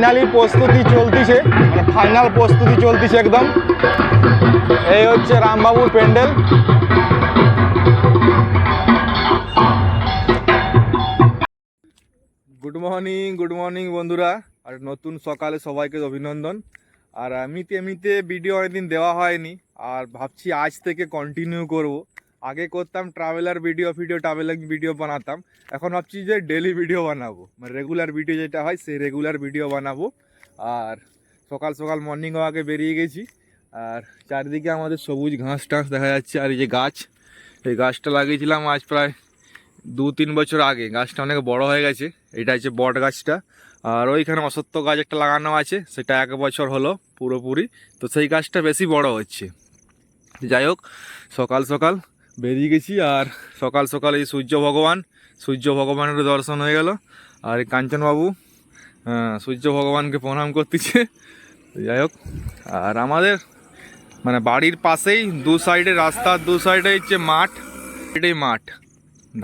Finally প্রস্তুতি চলতিছে মানে ফাইনাল প্রস্তুতি চলতিছে একদম। এই হচ্ছে রামবাবুর pandal. Good morning good morning বন্ধুরা, আর নতুন সকালে সবাইকে অভিনন্দন। আর এমনিতে এমনিতে ভিডিও অনেকদিন দেওয়া হয়নি, আর ভাবছি আজ থেকে কন্টিনিউ করব। আগে করতাম traveller video video travelling video বানাতাম। এখন ভাবছি যে ডেলি ভিডিও বানাবো। মানে রেগুলার ভিডিও যেটা হয়, সেই রেগুলার ভিডিও বানাবো। আর সকাল সকাল মর্নিং ওয়াকে বেরিয়ে গেছি। আর চারিদিকে আমাদের সবুজ ঘাস টাস দেখা যাচ্ছে। আর এই যে গাছ, এই গাছটা লাগিয়েছিলাম আজ প্রায় দু তিন বছর আগে। গাছটা অনেক বড় হয়ে গেছে। এটা হচ্ছে বট গাছটা। আর ওইখানে অসত্য গাছ একটা লাগানো আছে। সেটা এক বছর হলো পুরোপুরি। তো সেই গাছটা বেশি বড় হচ্ছে। যাই হোক, সকাল সকাল বেরিয়ে গেছি আর সকাল সকাল এই সূর্য ভগবান, সূর্য ভগবানের দর্শন হয়ে গেল। আর এই কাঞ্চনবাবু সূর্য ভগবানকে প্রণাম করতেছে। যাই হোক, আর আমাদের মানে বাড়ির পাশেই দু সাইডে রাস্তার দু সাইডে হচ্ছে মাঠ এটাই মাঠ,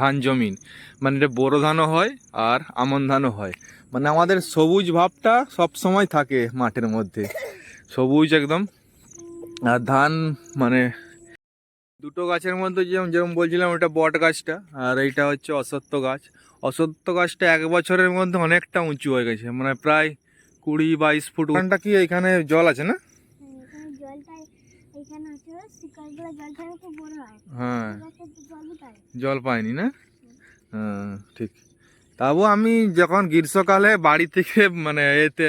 ধান জমিন। মানে এটা বোরো ধানও হয় আর আমন ধানও হয়। মানে আমাদের সবুজ ভাবটা সব সময় থাকে মাঠের মধ্যে। সবুজ একদম। আর ধান মানে দুটো গাছের মধ্যে যেমন যেরকম বলছিলাম ওটা বট গাছটা আর এইটা হচ্ছে অসত্য গাছ। অসত্য গাছটা এক বছরের মধ্যে অনেকটা উঁচু হয়ে গেছে মানে প্রায় কুড়ি বাইশ ফুট। ওখানটা কি এখানে জল আছে না? হয় হ্যাঁ। জল পায়নি না? হ্যাঁ ঠিক। তাবো আমি যখন গ্রীষ্মকালে বাড়ি থেকে মানে এতে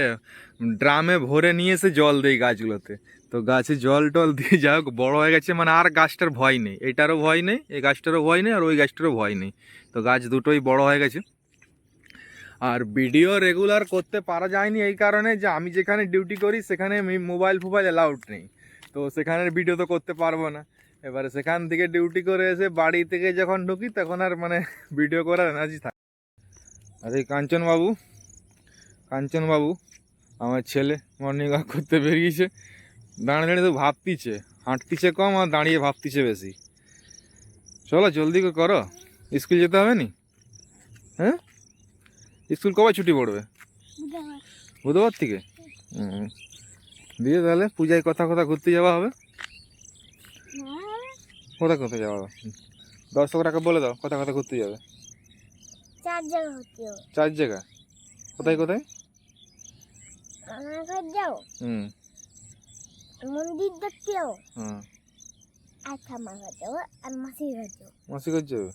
ড্রামে ভরে নিয়ে এসে জল দিই গাছগুলোতে। তো গাছে জল টল দিয়ে যাই হোক, বড় হয়ে গেছে মানে আর গাছটার ভয় নেই। এটারও ভয় নেই এই গাছটারও ভয় নেই, আর ওই গাছটারও ভয় নেই। তো গাছ দুটোই বড় হয়ে গেছে। আর ভিডিও রেগুলার করতে পারা যায়নি এই কারণে যে আমি যেখানে ডিউটি করি, সেখানে মোবাইল ফোবাইল অ্যালাউড নেই। তো সেখানের ভিডিও তো করতে পারব না। এবারে সেখান থেকে ডিউটি করে এসে বাড়ি থেকে যখন ঢুকি, তখন আর মানে ভিডিও করার এনার্জি থাকে আর এই কাঞ্চন বাবু কাঞ্চন বাবু আমার ছেলে মর্নিং ওয়াক করতে বেরিয়েছে। দাঁড়িয়ে দাঁড়িয়ে তো ভাবতিছে হাঁটতিছে কম আর দাঁড়িয়ে ভাবতিছে বেশি। চলো জলদি করো স্কুল যেতে হবে নি? হ্যাঁ? স্কুল কবে ছুটি পড়বে? বুধবার থেকে। দিয়ে তাহলে পূজায় কথা কথা ঘুরতে যাওয়া হবে? কোথায় কোথায় যাওয়া হবে। দর্শকরাকে বলে দাও কথা কথা ঘুরতে যাবে? চার জায়গা হচ্ছে চার জায়গা? কোথায় কোথায়? আমার ঘর যাও। হুম। মন্দির দেখতে যাও। হুম। আর ঠাম্মার ঘর যাও আর মাসির ঘর যাও মাসি কাজ যাবে?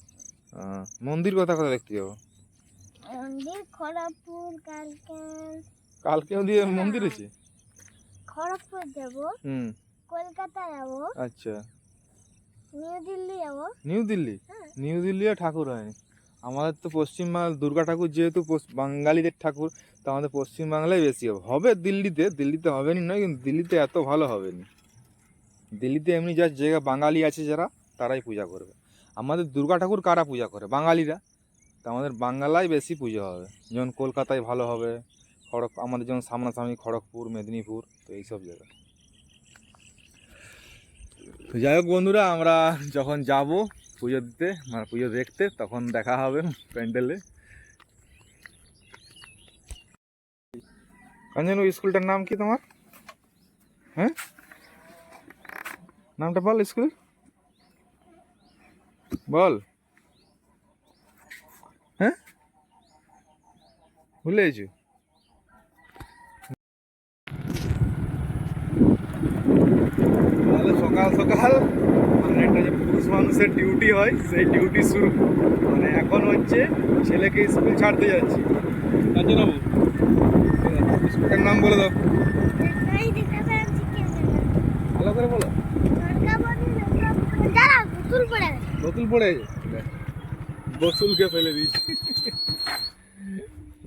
আহ, মন্দির কথা কথা দেখতে যাব? মন্দির খড়গপুর কালকান। কালকেও দিয়ে মন্দির আছে? খড়গপুর যাব। হুম। কলকাতা যাব। আচ্ছা। নিউ দিল্লি যাব। নিউ দিল্লি? হ্যাঁ। নিউ দিল্লিও ঠাকুর হয়নি। আমাদের তো পশ্চিমবাংলা দুর্গা ঠাকুর যেহেতু বাঙালিদের ঠাকুর, তো আমাদের পশ্চিমবাংলায় বেশি হবে। হবে দিল্লিতে দিল্লিতে হবে নি নয়, কিন্তু দিল্লিতে এত ভালো হবে নি দিল্লিতে এমনি যা জায়গা বাঙালি আছে যারা, তারাই পূজা করবে। আমাদের দুর্গা ঠাকুর কারা পূজা করে? বাঙালিরা। তো আমাদের বাংলায় বেশি পুজো হবে। যেমন কলকাতায় ভালো হবে, খড়গ, আমাদের যেমন সামনাসামনি খড়গপুর, মেদিনীপুর, তো এইসব জায়গা। তো যাই হোক বন্ধুরা, আমরা যখন যাব পুজো দিতে মানে পুজো দেখতে, তখন দেখা হবে প্যান্ডেলে। কাঞ্চন ওই স্কুলটার নাম কি তোমার? হ্যাঁ? নামটা বল স্কুল। বল। হ্যাঁ? ভুলে গেছো। সকাল সকাল মানে একটা যে পুরুষ মানুষের ডিউটি হয় সেই ডিউটি শুরু। মানে এখন হচ্ছে ছেলেকে স্কুল ছাড়তে যাচ্ছি। কাঞ্চনবাবু। স্কুলের নাম বলে দাও। ভালো করে বলো। বোতল পড়ে গেছে বোতলকে ফেলে দিয়েছি।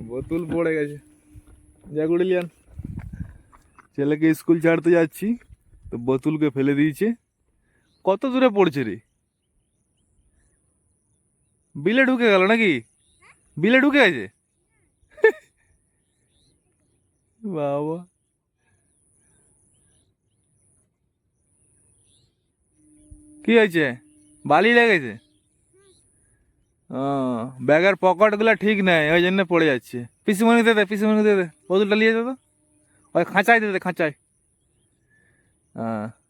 বোতল পড়ে গেছে। যা গুড়িলিয়ান। ছেলেকে স্কুল ছাড়তে যাচ্ছি তো বোতলকে ফেলে দিয়েছে। কত দূরে পড়ছে রে? বিলে ঢুকে গেল নাকি? বিলে ঢুকে গেছে? বাবা। কি হয়েছে? বালি লেগেছে? ব্যাগের পকেটগুলো ঠিক নেই, ওই জন্য পড়ে যাচ্ছে। পিসিমণি দে দে, পিসিমণি দে দে। বদুলটা নিয়ে যেত ওই খাঁচায় দে দে, খাঁচায়। হ্যাঁ।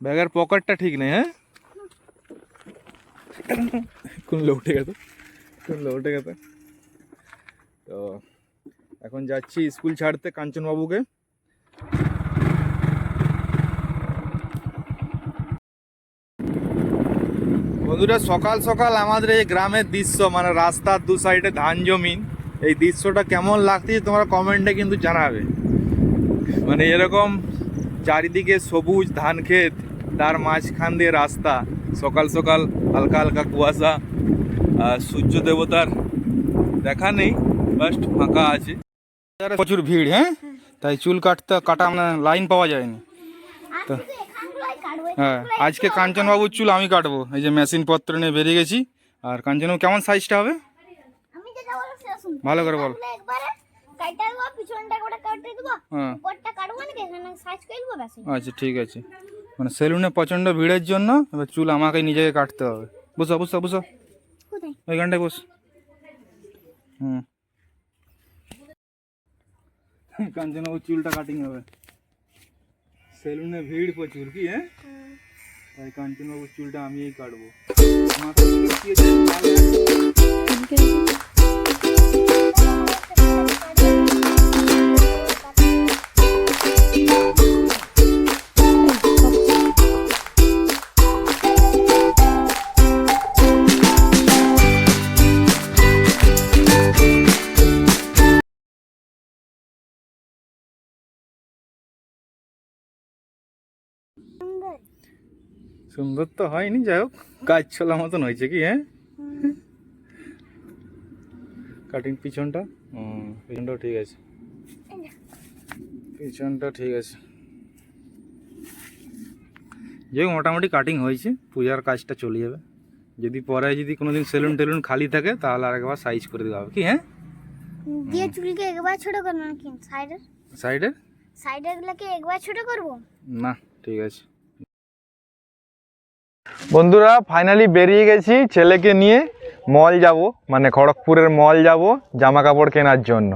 ব্যাগের পকেটটা ঠিক নেই হ্যাঁ কোন উঠে গেছে কোন উঠে গেছে তো এখন যাচ্ছি স্কুল ছাড়তে কাঞ্চনবাবুকে বন্ধুরা সকাল সকাল আমাদের এই গ্রামের দৃশ্য মানে রাস্তার দু সাইডে ধান জমিন এই দৃশ্যটা কেমন লাগতেছে তোমরা কমেন্টে কিন্তু জানাবে। মানে এরকম চারিদিকে সবুজ ধান ক্ষেত তার মাঝখান দিয়ে রাস্তা। সকাল সকাল হালকা হালকা কুয়াশা আর সূর্য দেবতার দেখা নেই জাস্ট ফাঁকা আছে। প্রচুর ভিড় হ্যাঁ? তাই চুল কাটতে কাটা মানে লাইন পাওয়া যায়নি। কাটবো হ্যাঁ আজকে কাঞ্চনবাবুর চুল আমি কাটবো। এই যে মেশিন পত্র নিয়ে বেরিয়ে গেছি। আর কাঞ্চনবাবু কেমন সাইজটা হবে? আমি যেটা বলব সেটা শুন। ভালো করে বল। হ্যাঁ। আচ্ছা ঠিক আছে। মানে সেলুনে প্রচণ্ড ভিড়ের জন্য এবার চুল আমাকে নিজেকে কাটতে হবে। বুঝো বুঝো বুঝো কোথায়? ওইখানটায় বস। হুম। কাঞ্চনবাবুর চুলটা কাটিং হবে। সেলুনে ভিড় প্রচুর কি হ্যাঁ? তাই কাঞ্চনবাবুর চুলটা আমিই কাটবো। সুন্দর তো হয়নি যাই হোক কাজ চলা মতন হয়েছে কি হ্যাঁ? কাটিং পিছনটা? পিছনটাও ঠিক আছে। পিছনটা ঠিক আছে। যে মোটামুটি কাটিং হয়েছে পূজার কাজটা চলে যাবে। যদি পরে যদি কোনোদিন সেলুন টেলুন খালি থাকে তাহলে আরেকবার সাইজ করে দেওয়া হবে কি হ্যাঁ? দিয়ে চুলকে একবার ছোট করব নাকি সাইডের সাইডে সাইডের গুলোকে একবার ছোট করব? না ঠিক আছে। বন্ধুরা ফাইনালি বেরিয়ে গেছি ছেলেকে নিয়ে মল যাব। মানে খড়গপুরের মল যাব জামা কাপড় কেনার জন্য।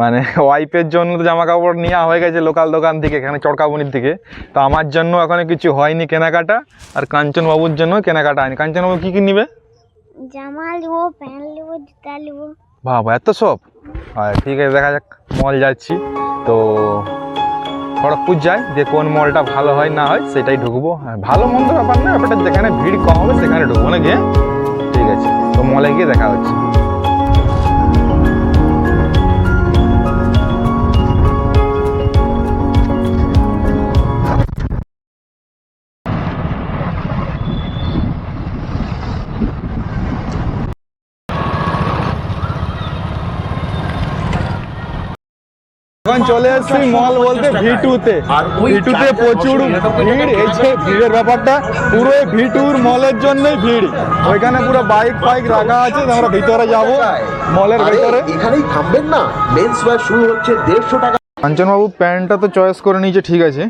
মানে ওয়াইফের জন্য তো জামা কাপড় নেওয়া হয়ে গেছে লোকাল দোকান থেকে এখানে চড়কাবনির থেকে তো আমার জন্য এখনও কিছু হয়নি কেনাকাটা আর কাঞ্চনবাবুর জন্য কেনাকাটা হয়নি। কাঞ্চনবাবু কী কী নেবে? জামা লিবো প্যান্ট লিবো জুতা লিবো বাবা এত সব? হয় ঠিক আছে দেখা যাক মল যাচ্ছি। তো খড়গপুর যাই যে কোন মলটা ভালো হয়, না হয়, সেটাই ঢুকবো। হ্যাঁ ভালো মন্দ ব্যাপার না, ব্যাপারটা যেখানে ভিড় কম হবে, সেখানে ঢুকবো না গিয়ে। ঠিক আছে, তো মলে গিয়ে দেখা হচ্ছে। চলে এসেছি মল বলতে ভি টুতে ভি টুতে প্রচুর ভিড়। এই যে ভিড়ের ব্যাপারটা পুরো ভি টুর মলের জন্যই ভিড়। ওইখানে পুরো বাইক ফাইক রাখা আছে আমরা ভিতরে যাব মলের ভিতরে। এখানেই থামবেন না। মেন্স ওয়্যার শুরু হচ্ছে দেড়শো টাকা। কাঞ্চনবাবু প্যান্টটা তো চয়েস করে নিয়েছে ঠিক আছে।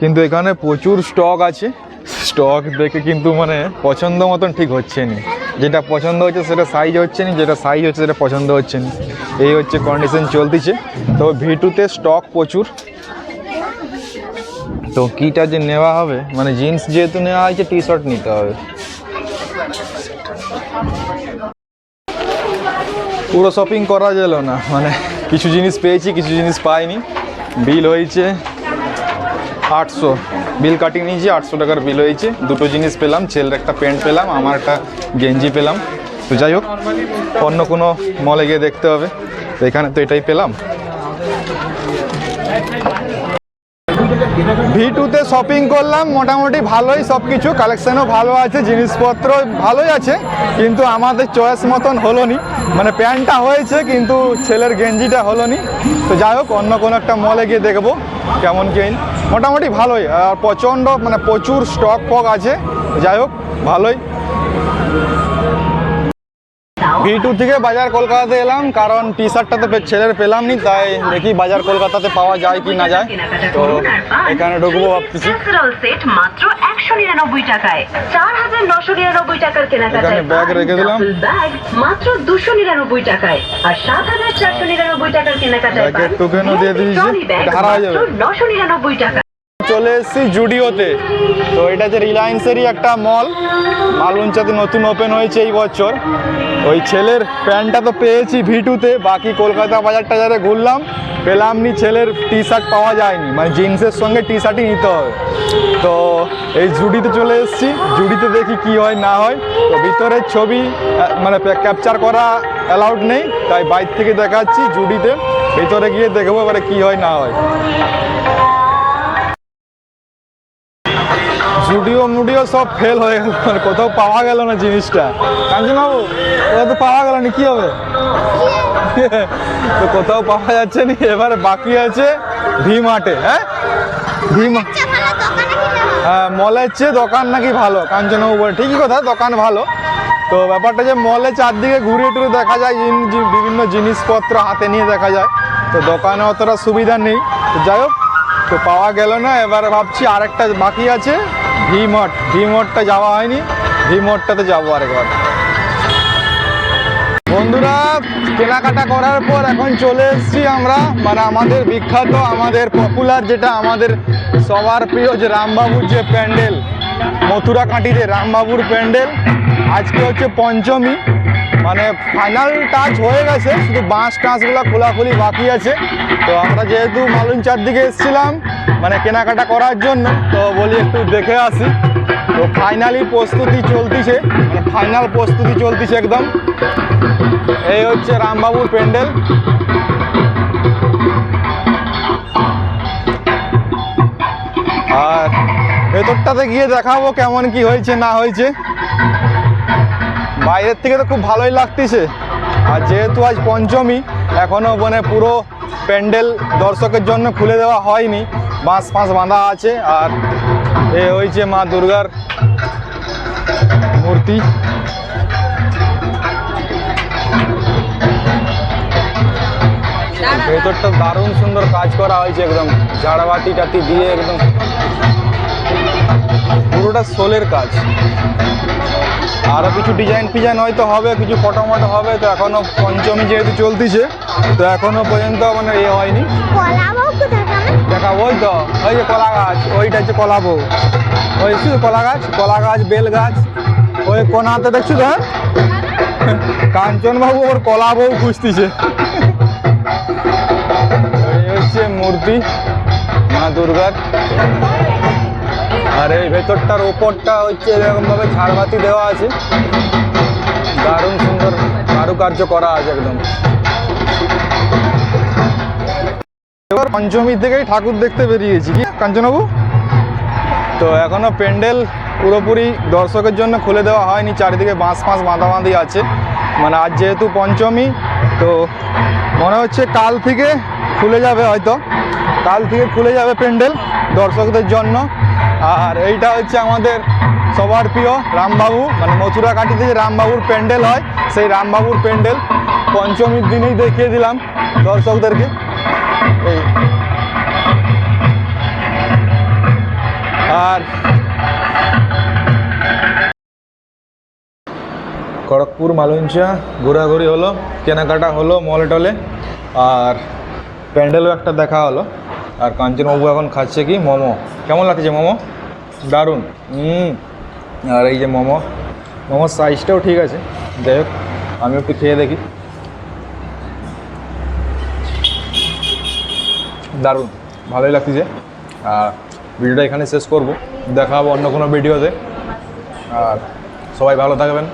কিন্তু এখানে প্রচুর স্টক আছে। স্টক দেখে কিন্তু মানে পছন্দ মতন ঠিক হচ্ছে না। যেটা পছন্দ হচ্ছে সেটা সাইজ হচ্ছে না, যেটা সাইজ হচ্ছে সেটা পছন্দ হচ্ছে না। এই হচ্ছে কন্ডিশন চলতেছে। তো ভি টুতে স্টক প্রচুর। তো কিটা যে নেওয়া হবে মানে জিন্স যেহেতু নেওয়া হয়েছে টি শার্ট নিতে হবে। পুরো শপিং করা গেল না মানে কিছু জিনিস পেয়েছি, কিছু জিনিস পাইনি। বিল হয়েছে। আটশো। বিল কাটিং নিয়েছি, আটশো টাকার বিল হয়েছে। দুটো জিনিস পেলাম, ছেলের একটা প্যান্ট পেলাম, আমার একটা গেঞ্জি পেলাম। তো যাই হোক, অন্য কোনো মলে গিয়ে দেখতে হবে। তো এখানে তো এটাই পেলাম। ভি টুতে শপিং করলাম, মোটামুটি ভালোই সব কিছু কালেকশানও ভালো আছে, জিনিসপত্র ভালোই আছে, কিন্তু আমাদের চয়েস মতন হলো নি মানে প্যান্টটা হয়েছে, কিন্তু ছেলের গেঞ্জিটা হলো নি তো যাই হোক, অন্য কোনো একটা মলে গিয়ে দেখব, কেমন কি মোটামুটি ভালোই, আর প্রচণ্ড মানে প্রচুর স্টক ফক আছে। যাই হোক, ভালোই। ভি টু থেকে বাজার কলকাতাতে এলাম, কারণ টি শার্টটা তো ছেলের পেলাম নি তাই দেখি বাজার কলকাতাতে পাওয়া যায় কি না যায়। তো এখানে ঢুকবো ভাবতেছি। নিরানব্বই টাকায়। চার হাজার নশো নিরানব্বই টাকার কেনাকাটায় এখানে ব্যাগ রেখে দিলাম। ব্যাগ মাত্র দুশো নিরানব্বই টাকায়। আর সাত হাজার চারশো নিরানব্বই টাকার কেনাকাটায় ব্যাগ নশো নিরানব্বই টাকা। চলে এসেছি জুডিওতে। তো এটা যে রিলায়েন্সেরই একটা মল। মালুঞ্চাতে নতুন ওপেন হয়েছে এই বছর। ওই ছেলের প্যান্টটা তো পেয়েছি ভিটুতে। বাকি কলকাতা বাজার টাজারে ঘুরলাম। পেলাম নি, ছেলের টি শার্ট পাওয়া যায়নি। মানে জিন্সের সঙ্গে টি শার্টই নিতে হবে। তো এই জুডিতে চলে এসেছি। জুডিতে দেখি কি হয়, না হয়। তো ভিতরের ছবি মানে ক্যাপচার করা অ্যালাউড নেই। তাই বাইর থেকে দেখাচ্ছি জুডিতে। ভিতরে গিয়ে দেখব এবারে কি হয়, না হয়। জুডিও মুডিও সব ফেল হয়ে গেল। মানে কোথাও পাওয়া গেল না জিনিসটা। কাঞ্চনবাবু কোথাও তো পাওয়া গেল না কি হবে? তো কোথাও পাওয়া যাচ্ছে না এবারে বাকি আছে ভি মার্টে হ্যাঁ? ভি আচ্ছা হ্যাঁ মলের চেয়ে দোকান নাকি ভালো? কাঞ্চনবাবু বলে ঠিকই কথা দোকান ভালো। তো ব্যাপারটা যে মলে চারদিকে ঘুরে টুরে দেখা যায় বিভিন্ন জিনিসপত্র হাতে নিয়ে দেখা যায় তো দোকানে অতটা সুবিধা নেই। যাই হোক তো পাওয়া গেল না এবার ভাবছি আরেকটা বাকি আছে ভি মঠ ভি মঠটা যাওয়া হয়নি ভি মঠটাতে যাব আরেকবার। বন্ধুরা, কেনাকাটা করার পর এখন চলে এসেছি আমরা। মানে আমাদের বিখ্যাত, আমাদের পপুলার যেটা আমাদের সবার প্রিয় যে রামবাবুর যে প্যান্ডেল মথুরা কাঁটিতে রামবাবুর প্যান্ডেল, আজকে হচ্ছে পঞ্চমী। মানে ফাইনাল টাচ হয়ে গেছে, শুধু বাঁশ টাঁচগুলো খোলাখুলি বাকি আছে। তো আমরা যেহেতু মালুন চারদিকে এসেছিলাম মানে কেনাকাটা করার জন্য, তো বলি একটু দেখে আসি। তো ফাইনালি প্রস্তুতি চলতিছে মানে ফাইনাল প্রস্তুতি চলতিছে একদম। এই হচ্ছে রামবাবুর প্যান্ডেল। আর ভেতরটাতে গিয়ে দেখাবো কেমন কি হয়েছে, না হয়েছে। বাইরের থেকে তো খুব ভালোই লাগতেছে। আর যেহেতু আজ পঞ্চমী এখনও মানে পুরো প্যান্ডেল দর্শকের জন্য খুলে দেওয়া হয়নি। বাঁশ ফাঁস বাঁধা আছে আর এ হয়েছে মা দুর্গার মূর্তি। ভেতরটা দারুণ সুন্দর কাজ করা হয়েছে একদম। ঝাড়বাতি টাতি দিয়ে একদম। পুরোটা সোলের কাজ। আরও কিছু ডিজাইন ফিজাইন হয়তো হবে কিছু ফটো মটো হবে তো এখনও পঞ্চমী যেহেতু চলতিছে তো এখনও পর্যন্ত মানে এ হয়নি। দেখা ওই তো ওই যে কলা গাছ ওইটা হচ্ছে কলা বউ ওই শুধু কলা গাছ কলা গাছ বেল গাছ ওই কোনাতে দেখছ তো? কাঞ্চনবাবু ওর কলা বউ খুঁজতিছে। এই হচ্ছে মূর্তি মা দুর্গার। আর এই ভেতরটার ওপরটা হচ্ছে এরকম ভাবে ঝাড়বাতি দেওয়া আছে। দারুণ সুন্দর কারুকার্য করা আছে একদম। এবার পঞ্চমী থেকেই ঠাকুর দেখতে বেরিয়েছি। কি, কাঞ্চনবাবু? তো এখনও প্যান্ডেল পুরোপুরি দর্শকের জন্য খুলে দেওয়া হয়নি, চারিদিকে বাঁশ ফাঁস বাঁধাবাঁধি আছে। মানে আজ যেহেতু পঞ্চমী, তো মনে হচ্ছে কাল থেকে খুলে যাবে হয়তো। কাল থেকে খুলে যাবে প্যান্ডেল দর্শকদের জন্য। আর এইটা হচ্ছে আমাদের সবার প্রিয় রামবাবু। মানে মথুরা কাটিতে যে রামবাবুর প্যান্ডেল হয়, সেই রামবাবুর প্যান্ডেল পঞ্চমীর দিনেই দেখিয়ে দিলাম দর্শকদেরকে। এই। আর খড়গপুর মালঞ্চা ঘোরাঘুরি হলো, কেনাকাটা হলো মলে টলে, আর প্যান্ডেলও একটা দেখা হলো। আর কাঞ্চনবাবু এখন খাচ্ছে কি, মোমো। কেমন লাগছে মোমো? দারুণ। আর এই যে মোমো, মোমোর সাইজটাও ঠিক আছে। যাই হোক আমি একটু খেয়ে দেখি। দারুণ, ভালোই লাগতেছে আর ভিডিওটা এখানে শেষ করব। দেখা হবে অন্য কোনো ভিডিওতে। আর সবাই ভালো থাকবেন।